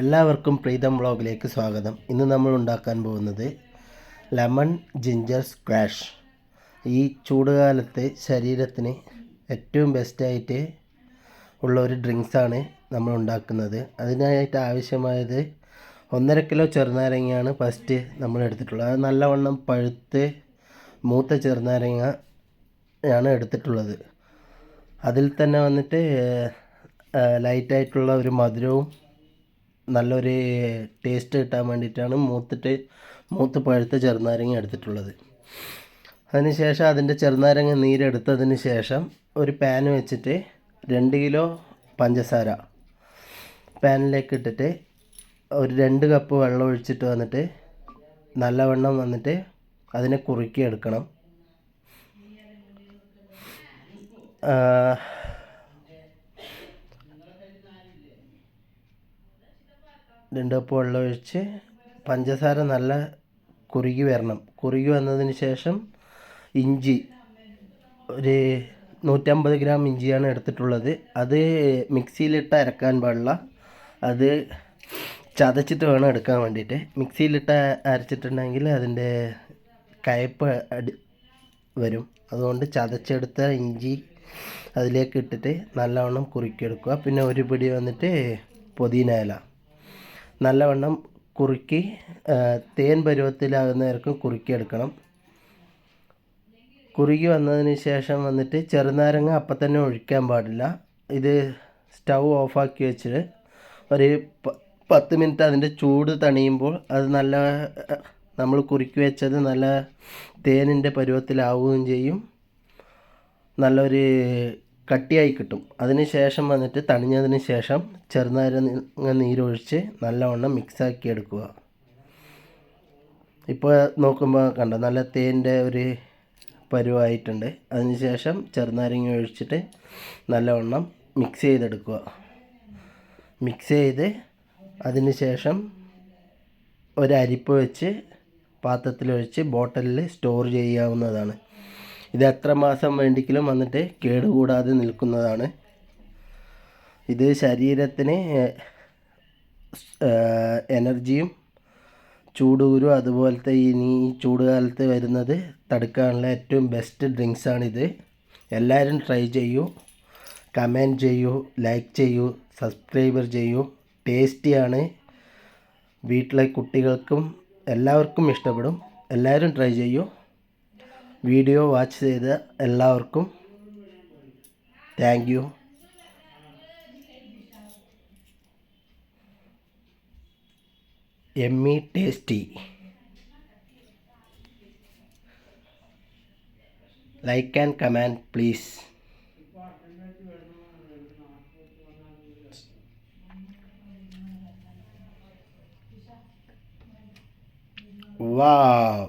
എല്ലാവർക്കും പ്രീതം വ്ളോഗിലേക്ക് സ്വാഗതം. ഇന്ന് നമ്മൾ ഉണ്ടാക്കാൻ പോകുന്നത് ലെമൺ ജിഞ്ചർ സ്ക്വാഷ്. ഈ ചൂടുകാലത്ത് ശരീരത്തിന് ഏറ്റവും ബെസ്റ്റായിട്ട് ഉള്ള ഒരു ഡ്രിങ്ക്സാണ് നമ്മൾ ഉണ്ടാക്കുന്നത്. അതിനായിട്ട് ആവശ്യമായത് ഒന്നര കിലോ ചെറുനാരങ്ങയാണ് ഫസ്റ്റ് നമ്മൾ എടുത്തിട്ടുള്ളത്. അത് നല്ലവണ്ണം പഴുത്ത് മൂത്ത ചെറുനാരങ്ങ ആണ് എടുത്തിട്ടുള്ളത്. അതിൽ തന്നെ വന്നിട്ട് ലൈറ്റായിട്ടുള്ള ഒരു മധുരവും നല്ലൊരു ടേസ്റ്റ് കിട്ടാൻ വേണ്ടിയിട്ടാണ് മൂത്തിട്ട് മൂത്ത് പഴുത്ത ചെറുനാരങ്ങ എടുത്തിട്ടുള്ളത്. അതിനുശേഷം അതിന്റെ ചെറുനാരങ്ങ നീരെടുത്തതിന് ശേഷം ഒരു പാൻ വെച്ചിട്ട് രണ്ട് കിലോ പഞ്ചസാര. പാനിലേക്ക് ഇട്ടിട്ട് ഒരു രണ്ട് കപ്പ് വെള്ളം ഒഴിച്ചിട്ട് വന്നിട്ട് നല്ലവണ്ണം വന്നിട്ട് അതിനെ കുറുക്കി രണ്ട് കപ്പ് വെള്ളം ഒഴിച്ച് പഞ്ചസാര നല്ല കുറുകി വരണം. കുറുകി വന്നതിന് ശേഷം ഇഞ്ചി ഒരു നൂറ്റമ്പത് ഗ്രാം ഇഞ്ചിയാണ് എടുത്തിട്ടുള്ളത്. അത് മിക്സിയിലിട്ട് അരക്കാൻ പാടില്ല. അത് ചതച്ചിട്ട് വേണം എടുക്കാൻ വേണ്ടിയിട്ട്. മിക്സിയിലിട്ട് അരച്ചിട്ടുണ്ടെങ്കിൽ അതിന്റെ കയപ്പ് അടി വരും. അതുകൊണ്ട് ചതച്ചെടുത്ത ഇഞ്ചി അതിലേക്ക് ഇട്ടിട്ട് നല്ലവണ്ണം കുറുക്കിയെടുക്കുക. പിന്നെ ഒരു പിടി വന്നിട്ട് പുതിന ഇല. നല്ലവണ്ണം കുറുക്കി തേൻ പരുവത്തിലാകുന്നവർക്കും കുറുക്കിയെടുക്കണം. കുറുകി വന്നതിന് ശേഷം വന്നിട്ട് ചെറുനാരങ്ങ അപ്പം തന്നെ ഒഴിക്കാൻ പാടില്ല. ഇത് സ്റ്റൗ ഓഫാക്കി വെച്ചിട്ട് ഒരു പത്ത് മിനിറ്റ് അതിന്റെ ചൂട് തണിയുമ്പോൾ അത് നല്ല നമ്മൾ കുറുക്കി വെച്ചത് നല്ല തേനിന്റെ പരുവത്തിലാവുകയും ചെയ്യും. നല്ലൊരു കട്ടിയായി കിട്ടും. അതിന് ശേഷം വന്നിട്ട് തണിഞ്ഞതിന് ശേഷം ചെറുനാരങ്ങ നീരൊഴിച്ച് നല്ലവണ്ണം മിക്സാക്കി എടുക്കുക. ഇപ്പോൾ നോക്കുമ്പോൾ കണ്ട നല്ല തേന്റെ ഒരു പരുവായിട്ടുണ്ട്. അതിന് ശേഷം ചെറുനാരങ്ങ ഒഴിച്ചിട്ട് നല്ലവണ്ണം മിക്സ് ചെയ്തെടുക്കുക. മിക്സ് ചെയ്ത് അതിന് ശേഷം ഒരു അരിപ്പ് വെച്ച് പാത്രത്തിലൊഴിച്ച് ബോട്ടലിൽ സ്റ്റോർ ചെയ്യാവുന്നതാണ്. ഇത് എത്ര മാസം വേണ്ടിക്കലും വന്നിട്ട് കേടുകൂടാതെ നിൽക്കുന്നതാണ്. ഇത് ശരീരത്തിന് എനർജിയും ചൂടുകുരു അതുപോലത്തെ ഇനി ഈ ചൂടുകാലത്ത് വരുന്നത് തടുക്കാനുള്ള ഏറ്റവും ബെസ്റ്റ് ഡ്രിങ്ക്സാണിത്. എല്ലാവരും ട്രൈ ചെയ്യൂ. കമന്റ് ചെയ്യൂ ലൈക്ക് ചെയ്യൂ സബ്സ്ക്രൈബർ ചെയ്യൂ. ടേസ്റ്റിയാണ്. വീട്ടിലെ കുട്ടികൾക്കും എല്ലാവർക്കും ഇഷ്ടപ്പെടും. എല്ലാവരും ട്രൈ ചെയ്യൂ. വീഡിയോ വാച്ച് ചെയ്ത എല്ലാവർക്കും thank you Emmy tasty like and comment please wow